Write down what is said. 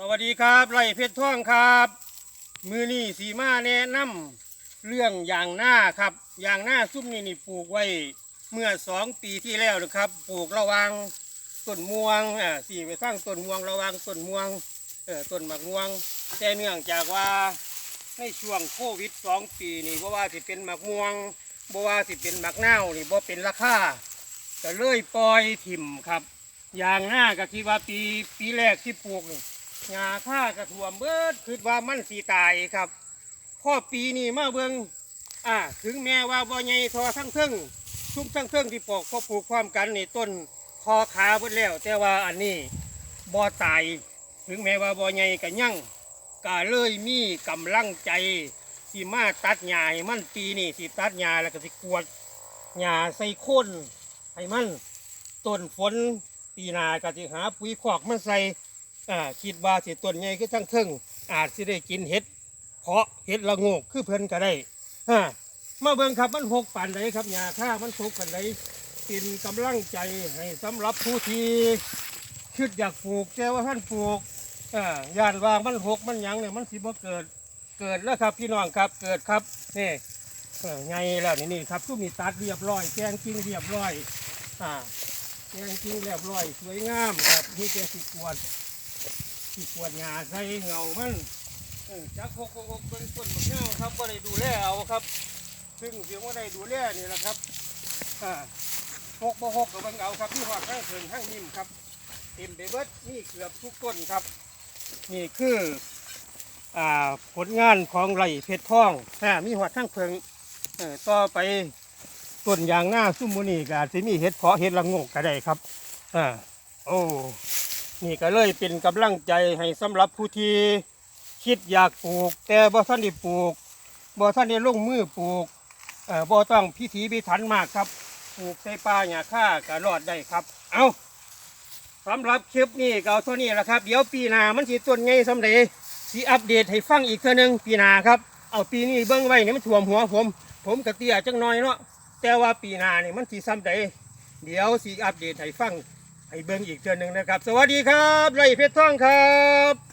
สวัสดีครับไร่เพชรท่องครับ มือนี่สีมาแนะนำเรื่องยางหน้าครับยางหน้าซุ้มนี่นี่ปลูกไว้เมื่อสองปีที่แล้วนะครับ ปลูกระหวังต้นม่วงอ่าสี่ไปฟังต้นม่วงระหวังต้นม่วงเออต้นหมากม่วง แต่เนื่องจากว่าในช่วงโควิดสองปีนี่เพราะว่าสิเป็นหมากม่วงบ่ว่าสิเป็นหมากเน่านี่บ่เป็นราคาก็เลยปล่อยถิ่มครับยางหน้าก็คิดว่าปีปีแรกที่ปลูกนี่ หญ้าค่ากระถ่วมเบิดคิดว่ามันสีตายครับพ่อปีนี้มาเบิงอ่าถึงแม้ว่าบ่ใหญ่ทอทั้งเทิงซุ้มทั้งเทิงที่ปอกพอปลูกความกันนี่ต้นคอขาเบิดแล้ว แต่ว่าอันนี้บ่ตาย ถึงแม้ว่าบ่ใหญ่ก็ยั่งก็เลยมีกำลังใจที่มาตัดหญ้าให้มันปีนี้สิตัดหญ้าแล้วก็สิกวดหญ้าใส่โคนให้มันต้นฝนปีนาก็สิหาปุ๋ยคอกมันใส่ อ่าคิดว่าสิต้นใหญ่คือทั้งเทิงอาจสิได้กินเห็ดเพาะเห็ดละโงกคือเพิ่นก็ได้ฮะมาเบิ่งครับมันหกปานใดครับหญ้าค่ามันหกปานใดเป็นกำลังใจให้สำหรับผู้ที่คิดอยากปลูกแต่ว่าท่านปลูกอ่าย่านว่ามันหกมันยังเนี่ยมันสิบ่เกิดเกิดแล้วครับพี่น้องครับเกิดครับนี่ไงแล้วนี่นี่ครับทุกมีตัดเรียบร้อยแกงกิ้งเรียบร้อยอ่าแกงกิ้งเรียบร้อยสวยงามครับนี่แกสิกวน ที่ขวดหญ้าใส่เงามันเออจักหกหกหกเป็นต้นมะเง่าครับก็ได้ดูแลเอาครับ ซึ่งเสียงว่าได้ดูแลนี่แหละครับอ่าหกบ่หกกับเบังเอาครับที่หอดข้างเถิงข้างนิ่มครับเต็มไปเบิดนี่เกือบทุกต้นครับ นี่คืออ่าผลงานของไรเพชรทองอ่ามีหอดข้างเพิงเออต่อไปต้นยางหน้าซุ่มมูนี่ก็อาสิมีเห็ดเพาะเห็ดละงกก็ได้ครับอ่าโอ้ นี่ก็เลยเป็นกำลังใจให้สำหรับผู้ที่คิดอยากปลูก แต่บ่ท่านได้ปลูกบ่ท่านได้ลงมือปลูกเอ่อบ่ต้องพิถีพิถันมากครับ ปลูกใส่ป่าหญ้าค่าก็รอดได้ครับ เอาสำหรับคลิปนี้ก็เอาเท่านี้แหละครับ เดี๋ยวปีหน้ามันสิต้นไงสำเร็จสิอัปเดตให้ฟังอีกเทื่อนึงปีหน้าครับ เอาปีนี้เบิ่งไว้นี่มันท่วมหัวผม ผมกะเตี้ยจังน้อยเนาะแต่ว่าปีหน้านี่มันสิซ้ำใดเดี๋ยวสิอัปเดตให้ฟัง ให้เบิ้งอีกเทื่อหนึ่งนะครับ สวัสดีครับไรเพชรทองครับ